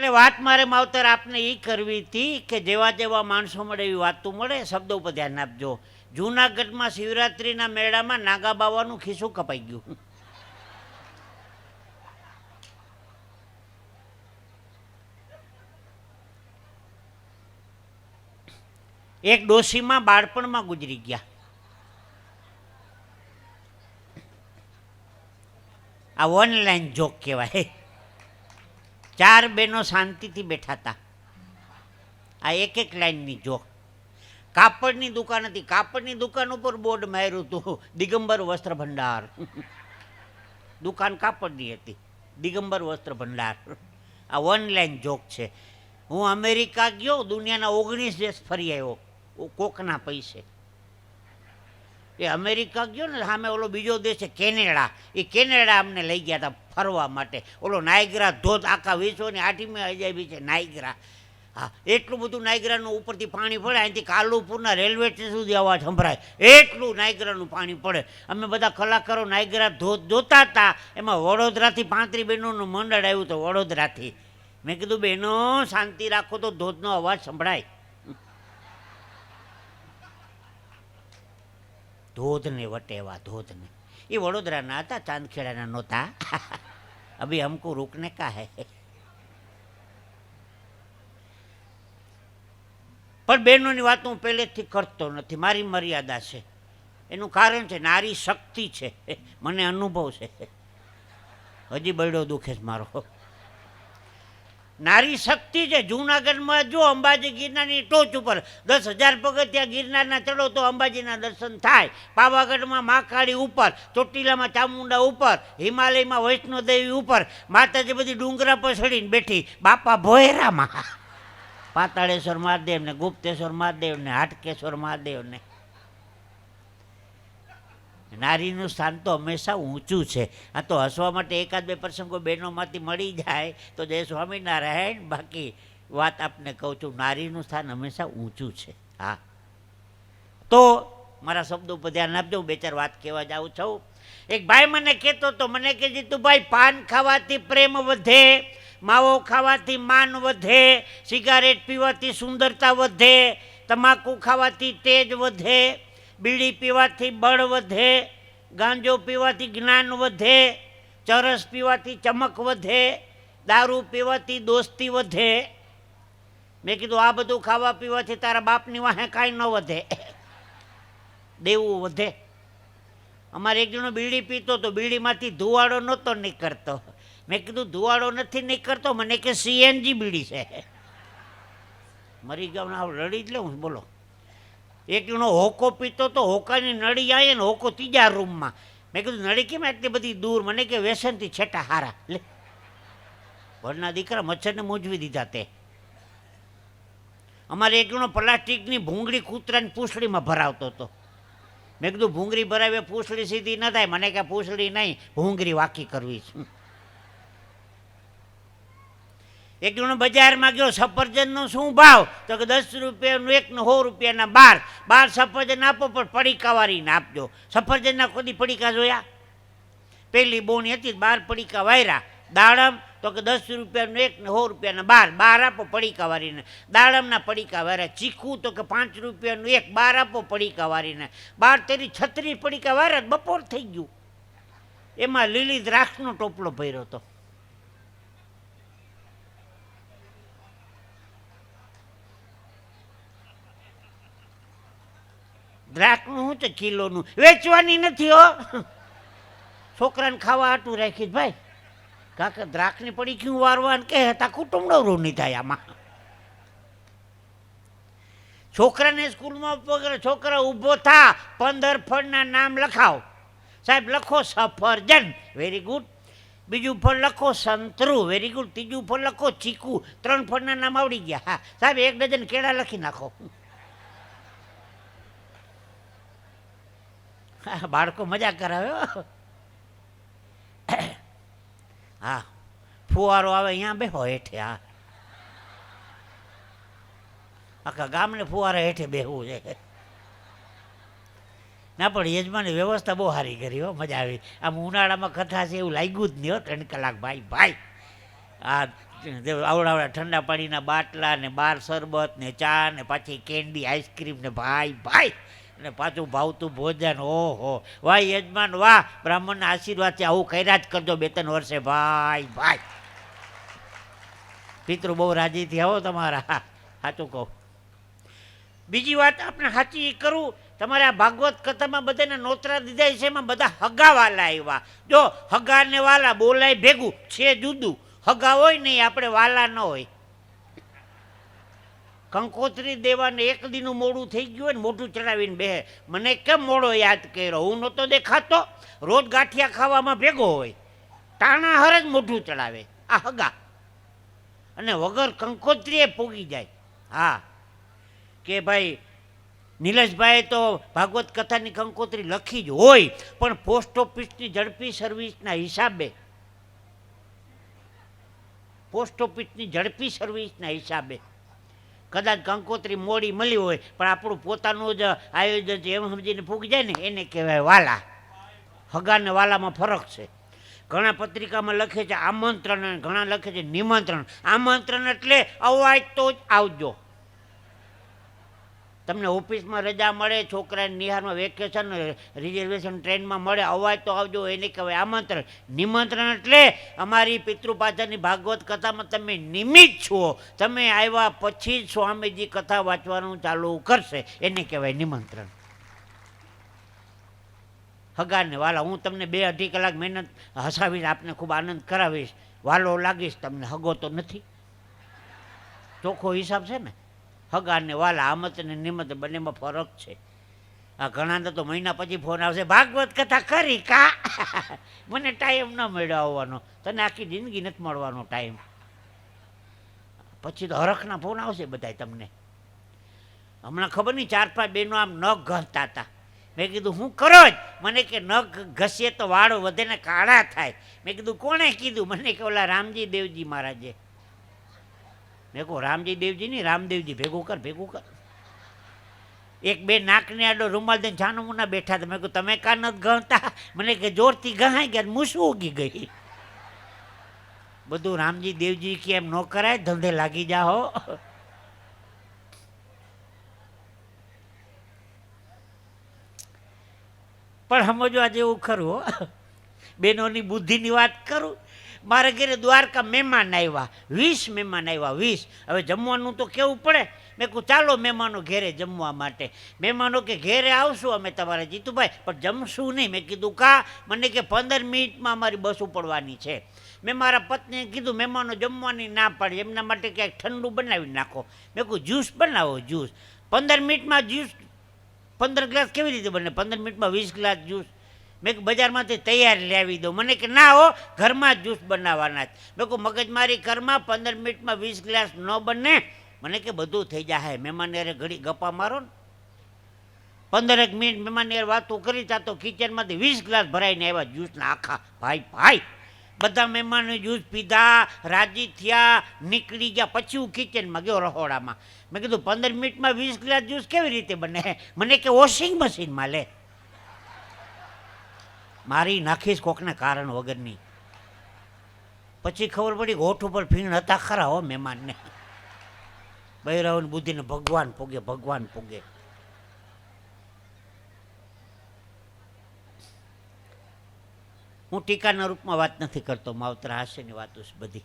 એટલે વાત મારે માવતર આપને એ કરવી હતી કે જેવા જેવા માણસો મળે એવી વાતું મળે, શબ્દો ઉપર ધ્યાન આપજો. જૂનાગઢમાં શિવરાત્રિના મેળામાં નાગા બાવાનું ખિસ્સું કપાઈ ગયું. એક ડોશીમાં બાળપણમાં ગુજરી ગયા. આ ઓનલાઈન જોક કહેવાય. ચાર બહેનો શાંતિથી બેઠા હતા આ એક એક લાઈનની જોક કાપડની દુકાન હતી. કાપડની દુકાન ઉપર બોર્ડ માર્યું હતું. દિગંબર વસ્ત્ર ભંડાર. દુકાન કાપડની હતી. દિગંબર વસ્ત્ર ભંડાર. આ ઓનલાઈન જોક છે. હું અમેરિકા ગયો, દુનિયાના ઓગણીસ દેશ ફરી આવ્યો. કોકના પૈસે. એ અમેરિકા ગયો ને સામે ઓલો બીજો દેશ છે કેનેડા. એ કેનેડા અમને લઈ ગયા હતા ફરવા માટે. ઓલો નાયગ્રા ધોધ આખા વિશ્વની આઠમી અજાયબી છે, નાયગ્રા. હા, એટલું બધું નાયગ્રાનું ઉપરથી પાણી પડે, અહીંથી કાલુપુરના રેલવે સ્ટેશન સુધી અવાજ સંભળાય. એટલું નાયગ્રાનું પાણી પડે. અમે બધા કલાકારો નાયગ્રા ધોધ જોતા હતા. એમાં વડોદરાથી પાંત્રી બહેનોનું મંડળ આવ્યું હતું, વડોદરાથી. મેં કીધું, બહેનો, શાંતિ રાખો તો ધોધનો અવાજ સંભળાય. ધોધને વટેવા, ધોધને. એ વડોદરાના હતા, ચાંદખેડાના નહોતા. અભી हमको રૂકને का है। પણ બહેનોની વાત હું પહેલેથી કરતો નથી મારી મર્યાદા છે એનું કારણ છે નારી શક્તિ છે મને અનુભવ છે હજી બરડો દુખે છે મારો. નારી શક્તિ છે. જૂનાગઢમાં જો અંબાજી ગિરનારની ટોચ ઉપર દસ હજાર પગથિયા ગિરનારના ચડો તો અંબાજીના દર્શન થાય. પાવાગઢમાં મહાકાળી ઉપર, ચોટીલામાં ચામુંડા ઉપર, હિમાલયમાં વૈષ્ણોદેવી ઉપર, માતાજી બધી ડુંગરા પર ચડીને બેઠી. બાપા ભોયરામાં. પાતાળેશ્વર મહાદેવને, ગુપ્તેશ્વર મહાદેવને, હાટકેશ્વર મહાદેવ ને નારીનું સ્થાન તો હંમેશા ઊંચું છે. આ તો હસવા માટે એકાદ બે પ્રસંગો બહેનોમાંથી મળી જાય તો જય સ્વામિનારાયણ. બાકી વાત આપને કહું છું, નારીનું સ્થાન હંમેશા ઊંચું છે. હા. તો મારા શબ્દો ઉપર ધ્યાન આપજો, હું બે ચાર વાત કહેવા જાઉં છું. એક ભાઈ મને કહેતો તો મને કે જીતુભાઈ પાન ખાવાથી પ્રેમ વધે, માવો ખાવાથી માન વધે, સિગારેટ પીવાથી સુંદરતા વધે, તમાકુ ખાવાથી તેજ વધે. બીડી પીવાથી બળ વધે, ગાંજો પીવાથી જ્ઞાન વધે, ચરસ પીવાથી ચમક વધે, દારૂ પીવાથી દોસ્તી વધે. મેં કીધું, આ બધું ખાવા પીવાથી તારા બાપની વાહે કાંઈ ન વધે. દેવું વધે. અમારે એક જણો બીડી પીતો તો બીડીમાંથી ધુવાડો નહોતો નીકળતો. મેં કીધું, ધુવાડો નથી નીકળતો? મને કે સીએનજી બીડી છે. મરી ગયો રડી જ લઉં બોલો. એક જણો હોકો પીતો તો હોકાની નળી આવે ને હોકો ત્રીજા રૂમમાં. મેં કીધું, નળી કેમ એટલી બધી દૂર? મને કે વ્યસનથી છેટા હારા. લે. ઘરના દીકરા મચ્છરને મૂંઝવી દીધા તે. અમારે એક જણો પ્લાસ્ટિકની ભૂંગળી કૂતરાની પૂંછડીમાં ભરાવતો હતો. મેં કીધું, ભૂંગળી ભરાવે, પૂંછડી સીધી ન થાય. મને કે પૂંછડી નહીં, ભૂંગળી વાકી કરવી છે. એક જણો બજારમાં ગયો, સફરજનનો શું ભાવ? તો કે દસ રૂપિયાનું એક ને સો રૂપિયાના બાર. બાર સફરજન આપો, પણ પડીકા વાળીને આપજો. સફરજનના કોઈ પડીકા જોયા? પેલી બોની હતી, બાર પડીકા વાયરા. દાડમ, તો કે દસ રૂપિયાનું એક ને સો રૂપિયાના બાર. બાર આપો પડીકા વાળીને દાડમના પડીકા વાર્યા ચીખું તો કે પાંચ રૂપિયાનું એક. બાર આપો પડીકા વાળીને બાર તેરી છત્રીસ પડીકા વાર્યા બપોર થઈ ગયું. એમાં લીલી દ્રાક્ષનો ટોપલો ભર્યો હતો. દ્રાક્ષનું શું તો કિલોનું વેચવાની નથી હો. છોકરાને ખાવા આટું રાખી ભાઈ. કાકા દ્રાક્ષની પડી ક્યું વારવાન કે હતા કુટુંબનો રૂ નહીં થાય આમાં. છોકરાને સ્કૂલમાં પકડે છોકરા ઊભો થા, પંદર ફળના નામ લખાવ. સાહેબ, લખો સફરજન. વેરી ગુડ બીજું ફળ લખો સંતરું. વેરી ગુડ ત્રીજું ફળ લખો ચીકુ. ત્રણ ફળના નામ આવડી ગયા. હા, સાહેબ, એક ડઝન કેળા લખી નાખો. બાળકો મજા કરાવ્યો હો. ફુવારો આવે અહીંયા બેહો હેઠે, હા. આખા ગામને ફુવારા હેઠે બેહવું છે. ના, પણ યજમાની વ્યવસ્થા બહુ સારી કરી હો, મજા આવી. આમ ઉનાળામાં કથા છે એવું લાગ્યું જ નહીં હો, ત્રણ કલાક, ભાઈ ભાઈ. આ આવડા ઠંડા પાણીના બાટલા ને બાર શરબત ને ચા ને પાછી કેન્ડી, આઈસ્ક્રીમ ને ભાઈ ભાઈ. અને પાછું ભાવતું ભોજન, ઓહો. વાહ, યજમાન, વાહ. બ્રાહ્મણના આશીર્વાદથી આવું કર્યા જ કરજો બે ત્રણ વર્ષે. ભાઈ ભાઈ. પિતૃ બહુ રાજીથી આવો હો તમારા સાચું કહું. બીજી વાત આપણે સાચી કરું, તમારે આ ભાગવત કથામાં બધાને નોતરા દીધા છે, એમાં બધા હગા વાલા આવ્યા. જો હગા ને વાલા બોલાય ભેગું, છે જુદું. હગા હોય નહીં આપણે વાલા ન હોય. કંકોત્રી દેવાને એક દીનું મોડું થઈ ગયું ને, મોઢું ચડાવીને બે મને કેમ મોડો યાદ કર્યો? હું નહોતો દેખાતો. રોજ ગાંઠિયા ખાવામાં ભેગો હોય. ટાણા હર જ મોઢું ચડાવે. આ હગા. અને વગર કંકોત્રીએ પૂગી જાય. હા. કે ભાઈ નિલેશભાઈ તો ભાગવત કથાની કંકોત્રી લખી જ હોય, પણ પોસ્ટ ઓફિસની ઝડપી સર્વિસના હિસાબે. પોસ્ટ ઓફિસની ઝડપી સર્વિસના હિસાબે. કદાચ કંકોત્રી મોડી મળી હોય, પણ આપણું પોતાનું જ આયોજન છે, એમ સમજીને ફૂગી જાય ને, એને કહેવાય વાલા. હગાને વાલામાં ફરક છે. ઘણા પત્રિકામાં લખે છે આમંત્રણ અને ઘણા લખે છે નિમંત્રણ. આમંત્રણ એટલે અવાજ તો જ આવજો. તમને ઓફિસમાં રજા મળે, છોકરાને નિહારમાં વેકેશન રિઝર્વેશન ટ્રેનમાં મળે, અવાજ તો આવજો, એને કહેવાય આમંત્રણ. નિમંત્રણ એટલે અમારી પિતૃપાચાની ભાગવત કથામાં તમે નિમિત્ત છો. તમે આવ્યા પછી જ સ્વામીજી કથા વાંચવાનું ચાલુ કરશે. એને કહેવાય નિમંત્રણ. હગાને વાલા, હું તમને બે અઢી કલાક મહેનત હસાવીશ, આપને ખૂબ આનંદ કરાવીશ. વાલો લાગીશ, તમને હગો તો નથી. ચોખ્ખો હિસાબ છે ને? હગાને વાલા, આમત ને નિમત બંનેમાં ફરક છે. આ ઘણા તો મહિના પછી ફોન આવશે, ભાગવત કથા કરી કા? મને ટાઈમ ન મળ્યો આવવાનો. તને આખી જિંદગી નથી મળવાનો ટાઈમ. પછી તો હરખના ફોન આવશે બધાય તમને. હમણાં ખબર નહીં, ચાર પાંચ બહેનો આમ નખ ઘસતા હતા. મેં કીધું, હું કરો જ? મને કે, નખ ઘસીએ તો વાળ વધે ને કાળા થાય. મેં કીધું, કોણે કીધું? મને કે, ઓલા રામજી દેવજી મહારાજે. મેં કહું, રામજી દેવજી નહીં રામદેવજી ભેગું કર ભેગું કર. એક બે નાકને આડો રૂમાલ દઈને છાનુમુના બેઠા હતા. મેં કહું, તમે કા નથી ગણતા? મને કે, જોરથી ગહાઈ ગયા મૂસું ઉગી ગઈ. બધું, રામજી દેવજી કે એમ ન કરાય? ધંધે લાગી જાઓ પણ સમજવા જેવું ખરું હો. બહેનોની બુદ્ધિની વાત કરું મારા ઘરે દ્વારકા મહેમાન આવ્યા, વીસ મહેમાન આવ્યા, વીસ. હવે જમવાનું તો કેવું પડે? મેં કહું ચાલો મહેમાનો ઘેરે જમવા માટે. મહેમાનો કે ઘેરે આવશું અમે તમારા જીતુભાઈ, પણ જમશું નહીં. મેં કીધું, કા? મને કે પંદર મિનિટમાં અમારી બસ ઉપડવાની છે. મેં મારા પત્નીએ કીધું, મહેમાનો જમવાની ના પાડી. એમના માટે ક્યાંક ઠંડુ બનાવી નાખો. મેં કહું જ્યુસ બનાવો, જ્યુસ. પંદર મિનિટમાં જ્યુસ, પંદર ગ્લાસ કેવી રીતે બને? પંદર મિનિટમાં વીસ ગ્લાસ જ્યુસ? મેં કે બજારમાંથી તૈયાર લાવી દઉં. મને કે, ના હો, ઘરમાં જ જ્યુસ બનાવવાના જ મેં કહું મગજમારી ઘરમાં પંદર મિનિટમાં વીસ ગ્લાસ ન બને. મને કે, બધું થઈ જાય મહેમાન યારે ઘડી ગપ્પા મારો ને. પંદરેક મિનિટ મહેમાન યાર વાતો કરી, તા તો કિચનમાંથી વીસ ગ્લાસ ભરાઈને આવ્યા જ્યુસના આખા. ભાઈ ભાઈ, બધા મહેમાનો જ્યુસ પીધા, રાજી થયા, નીકળી ગયા. પછી હું કિચનમાં ગયો રહોડામાં. મેં કીધું, પંદર મિનિટમાં વીસ ગ્લાસ જ્યુસ કેવી રીતે બને? મને કે, વોશિંગ મશીનમાં લે. મારી નાખીશ કોકને કારણ વગરની. પછી ખબર પડી હોઠ ઉપર ફીણ હતા ખરા હો મહેમાનને. ભૈરવન બુદ્ધિને ભગવાન પૂગે ભગવાન પૂગે. હું ટીકાના રૂપમાં વાત નથી કરતો, માવતરા હાસ્યની વાતો છે બધી.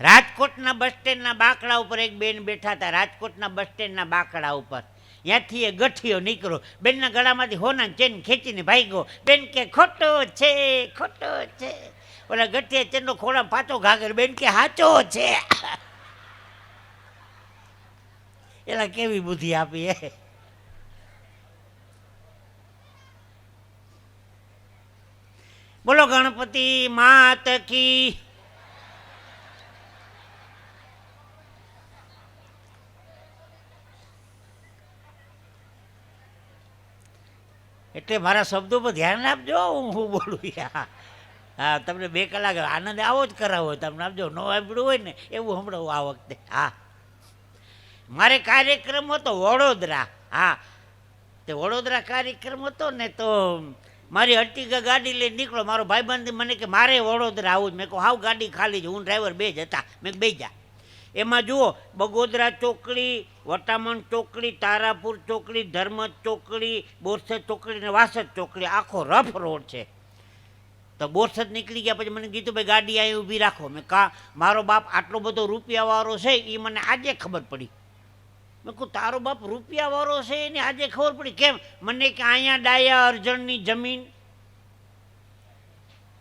રાજકોટના બસ સ્ટેન્ડના બાકડા ઉપર એક બેન બેઠા હતા. રાજકોટના બસ સ્ટેન્ડના બાકડા ઉપર. ત્યાંથી એ ગઠિયો નીકળ્યો. બેનના ગળામાંથી હોના ચેન ખેંચીને ભાગ્યો. બેન કે, ખોટો છે ખોટો છે. ઓલા ગઠિયા ચેનનો ખોળા પાછો ઘાગર બેન કે, હાચો છે. એલા કેવી બુદ્ધિ આપી એ બોલો ગણપતિ માત કી એટલે મારા શબ્દો પર ધ્યાન આપજો હું શું બોલું યા હા, તમને બે કલાક આનંદ આવો જ કરાવો, તમને આપજો, ન આપડ્યું હોય ને, એવું હમણાં આ વખતે. હા. મારે કાર્યક્રમ હતો વડોદરા. હા. તે વડોદરા કાર્યક્રમ હતો ને તો મારી અર્ટિગા ગાડી લઈને નીકળો. મારો ભાઈબંધ મને કે, મારે વડોદરા આવું જ મેં કહું, હાવ ગાડી ખાલી છે, હું ડ્રાઈવર બે જ હતા. મેં બે જા. એમાં જુઓ, બગોદરા ચોકડી વટામણ ચોકડી, તારાપુર ચોકડી ધર્મ ચોકડી, બોરસદ ચોકડી અને વાસદ ચોકડી. આખો રફ રોડ છે. તો બોરસદ નીકળી ગયા પછી મને કીધું, ભાઈ, ગાડી અહીં ઊભી રાખો. મેં કા મારો બાપ આટલો બધો રૂપિયાવાળો છે એ મને આજે ખબર પડી. મેં કહું તારો બાપ રૂપિયાવાળો છે, એને આજે ખબર પડી. કેમ? મને કે, અહીંયા ડાયા અર્જણની જમીન.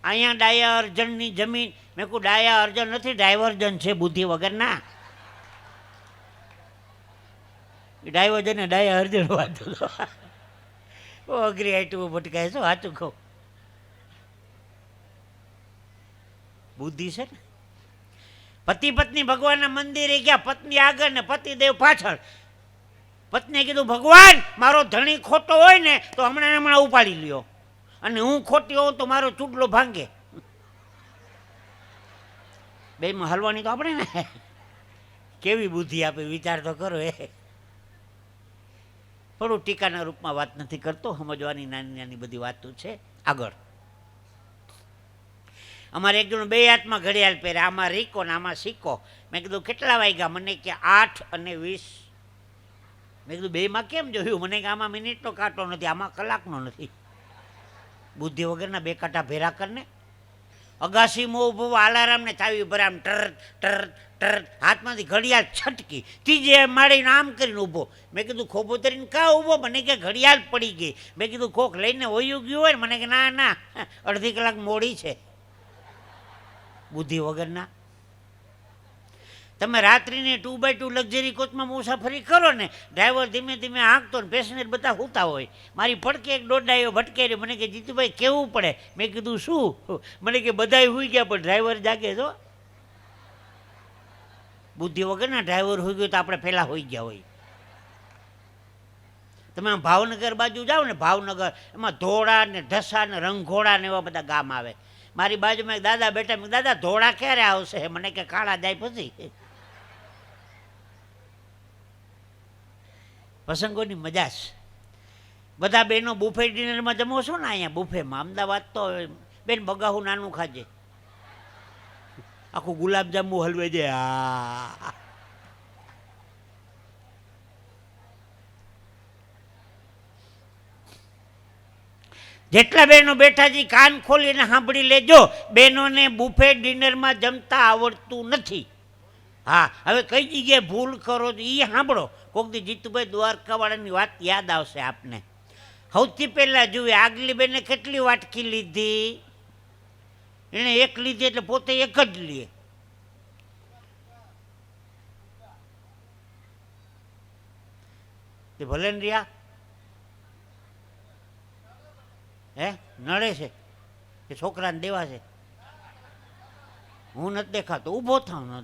અહીંયા ડાયા અર્જણની જમીન. મેં કહું ડાયા અર્જણ નથી, ડાયવર્જન છે બુદ્ધિ વગરના. એ ડાયવર્જન ને, ડાયા અર્જણ વાંચો તો. અઘરી આઈટમો ભટકાય છો સાચું કહું. બુદ્ધિ છે ને? પતિ પત્ની ભગવાનના મંદિરે ગયા, પત્ની આગળ ને પતિદેવ પાછળ. પત્નીએ કીધું, ભગવાન, મારો ધણી ખોટો હોય ને, તો હમણાં હમણાં ઉપાડી લ્યો. અને હું ખોટી હોઉં તો મારો ચૂંટલો ભાંગે. બેમાં હલવાની તો આપણે ને. કેવી બુદ્ધિ આપે, વિચાર તો કરો એ. થોડું ટીકાના રૂપમાં વાત નથી કરતો, સમજવાની નાની નાની બધી વાતો છે. આગળ. અમારે એક જણ બે હાથમાં ઘડિયાળ પહેરે, આમાં રીકો ને આમાં સિક્કો મેં કીધું, કેટલા વાગ્યા? મને કે આઠ અને વીસ. મેં કીધું, બેમાં કેમ જોયું? મને કે આમાં મિનિટનો કાંટો નથી, આમાં કલાકનો નથી. બુદ્ધિ વગરના બે કાંટા ભેરા કરને અગાસીમાં ઊભો આલારામને ચાવી ભરે આમ ટર ટર ટર હાથમાંથી ઘડિયાળ છટકી, ત્રીજે માળીને આમ કરીને ઊભો. મેં કીધું, ખોભો તરીને કાં ઊભો? મને કે ઘડિયાળ પડી ગઈ. મેં કીધું, કોક લઈને વયું ગયું હોય ને? મને કે, ના ના, અડધી કલાક મોડી છે. બુદ્ધિ વગરના તમે રાત્રિની ટુ બાય ટુ લક્ઝરી કોચમાં મુસાફરી કરો ને ડ્રાઈવર ધીમે ધીમે આંકતો ને પેસેન્જર બધા સૂતા હોય. મારી પડકે એક દોડાયો ભટકાઈ મને કે, જીતુભાઈ, કેવું પડે? મેં કીધું, શું? મને કે, બધાય હોઈ ગયા, પણ ડ્રાઈવર જાગે જો બુદ્ધિ વગરના ડ્રાઈવર હોઈ ગયો તો આપણે પહેલાં હોઈ ગયા હોય. તમે ભાવનગર બાજુ જાઓ ને, ભાવનગર, એમાં ધોળા ને ઢસા ને રંગોળા ને એવા બધા ગામ આવે. મારી બાજુમાં એક દાદા બેઠા દાદા, ધોળા ક્યારે આવશે? મને કે, કાળા જાય પછી. પ્રસંગોની મજા છે બધા બહેનો બુફે ડિનરમાં જમો છો ને અહીંયા બુફેમાં? અમદાવાદ તો બેન બગાહું નાનું ખાજે. આખું ગુલાબજાંબુ હલવે જે આ. જેટલા બહેનો બેઠા છે કાન ખોલીને સાંભળી લેજો. બહેનોને બુફે ડિનરમાં જમતા આવડતું નથી. હા, હવે કઈ જગ્યાએ ભૂલ કરો એ સાંભળો. કોક દી જીતુભાઈ દ્વારકાવાળાની વાત યાદ આવશે આપને. સૌથી પહેલાં જુએ આગલી બેને કેટલી વાટકી લીધી? એણે એક લીધી એટલે પોતે એક જ લે તે ભલે ને રહ્યા? હે? નડે છે. કે છોકરાને દેવા છે. હું નથી દેખાતો. ઊભો થાવ ન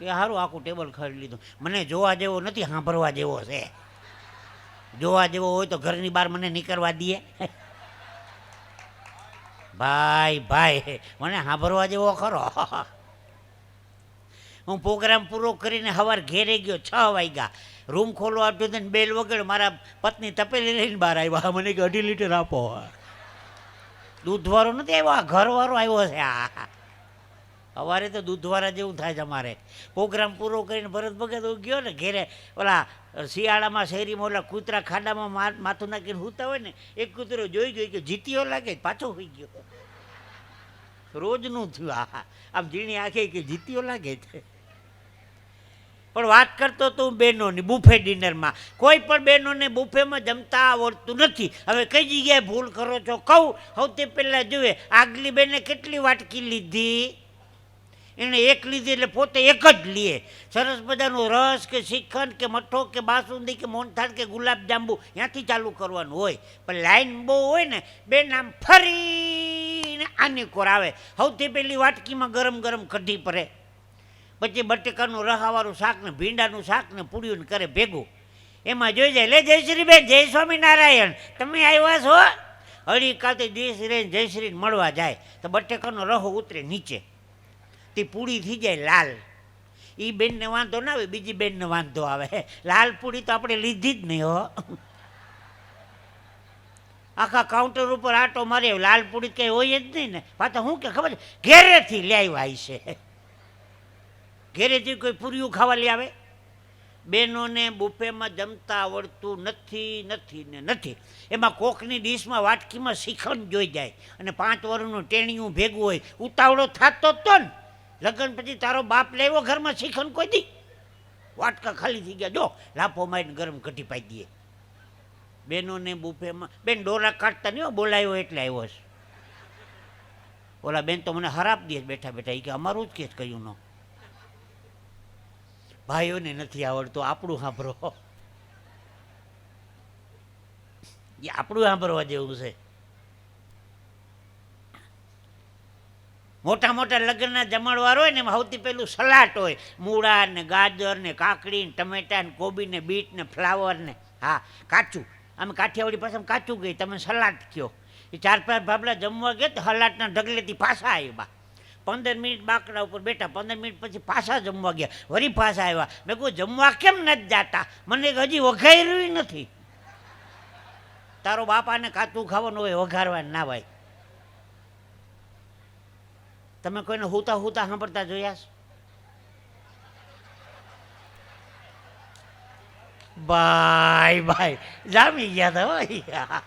એ સારું આખું ટેબલ ખરી લીધું. મને જોવા જેવો નથી, સાંભળવા જેવો છે. જોવા જેવો હોય તો ઘરની બહાર મને નીકળવા દઈએ ભાઈ ભાઈ, મને સાંભળવા જેવો ખરો. હું પ્રોગ્રામ પૂરો કરીને સવાર ઘેરે ગયો, છ વાગ્યા. રૂમ ખોલવા આપ્યો ને બેલ વગર મારા પત્ની તપેલી લઈને બહાર આવ્યા. મને કે અઢી લીટર આપો. દૂધવાળો નથી આવ્યો? આ ઘરવાળો આવ્યો છે. આ સવારે તો દૂધવાળા જેવું થાય છે અમારે. પ્રોગ્રામ પૂરો કરીને ભરત ભગત ગયો ને, ઘેરે ઓલા શિયાળામાં શેરીમાં ઓલા કૂતરા ખાડામાં માથું નાખીને સૂતા હોય ને, એક કૂતરો જોઈ ગયો કે જીત્યો લાગે, પાછો હોઈ ગયો. રોજનું થયું આ, આમ ઝીણી આંખે કે જીત્યો લાગે છે. પણ વાત કરતો તો હું બહેનોની બુફે ડિનરમાં. કોઈ પણ બહેનોને બુફેમાં જમતા આવડતું નથી. હવે કઈ જગ્યાએ ભૂલ કરો છો? કહું. સૌથી પહેલાં જોઈએ આગલી બેને કેટલી વાટકી લીધી? એણે એક લીધી એટલે પોતે એક જ લે. સરસ મજાનો રસ કે શ્રીખંડ કે મઠો કે બાસુંદી કે મોનથાળ કે ગુલાબજાંબુ ત્યાંથી ચાલુ કરવાનું હોય. પણ લાઈન બહુ હોય ને, બે નામ ફરીને આની કોર આવે. સૌથી પહેલી વાટકીમાં ગરમ ગરમ કઢી પડે પછી બટેકાનું રહાવાળું શાક ને ભીંડાનું શાક ને પૂડ્યું કરે ભેગું. એમાં જોઈ જાય, લે જયશ્રીબેન જય સ્વામિનારાયણ. તમે આવ્યા છો? હળી કાતે જયશ્રી જયશ્રી મળવા જાય. તો બટેકાનો રહો ઉતરે નીચે. તે પૂરી થઈ જાય લાલ. એ બેનને વાંધો ના આવે, બીજી બેનને વાંધો આવે. લાલ પૂરી તો આપણે લીધી જ નહીં હો. આખા કાઉન્ટર ઉપર આટો મારે, લાલ પૂરી કંઈ હોય જ નહીં ને. પાછા હું કે ખબર ઘેરેથી લ્યાવ્યા છે ઘેરેથી કોઈ પૂરીઓ ખાવા લઈ આવે? બહેનોને બુફેમાં જમતા આવડતું નથી નથી ને નથી. એમાં કોકની ડીશમાં વાટકીમાં શિખંડ જોઈ જાય અને પાંચ વર્ષનું ટેણિયું ભેગું હોય. ઉતાવળો થતો તો ને. લગ્ન પછી તારો બાપ લેવો ઘરમાં શીખન કોઈ દી? વાટકા ખાલી થઈ ગયા. જો, લાપો મારીને ગરમ ઘટી પાઈ દઈએ. બહેનોને બુફેમાં બેન, ડોરા કાઢતા નહીં બોલાયો એટલે આવ્યો છે ઓલા બેન તો મને હરાપ દે બેઠા બેઠા. એ કે અમારું જ કેસ કહ્યું ન. ભાઈઓને નથી આવડતું, આપણું સાંભળો. એ આપણું સાંભળવા જેવું છે. મોટા મોટા લગ્નના જમણવાર હોય ને એમાં સૌથી પહેલું સલાડ હોય. મૂળા ને ગાજર ને કાકડી ને ટમેટા ને કોબી ને બીટ ને ફ્લાવર ને. હા, કાચું. અમે કાઠિયાવાડી પાસે કાચું ગઈ, તમે સલાડ કયો એ ચાર પાંચ ભાભલા જમવા ગયા તો સલાડના ઢગલેથી પાછા આવ્યા. પંદર મિનિટ બાકડા ઉપર બેઠા, પંદર મિનિટ પછી પાછા જમવા ગયા. વરી પાછા આવ્યા. મેં કહું જમવા કેમ નથી જાતા? મને હજી હજી વઘાર્યું નથી. તારો બાપાને કાચું ખાવાનું હોય, વઘારવાનું ના ભાઈ તમે કોઈને હુતા હુતા સાંભળતા જોયા છો? ભાઈ ભાઈ જામી ગયા હતા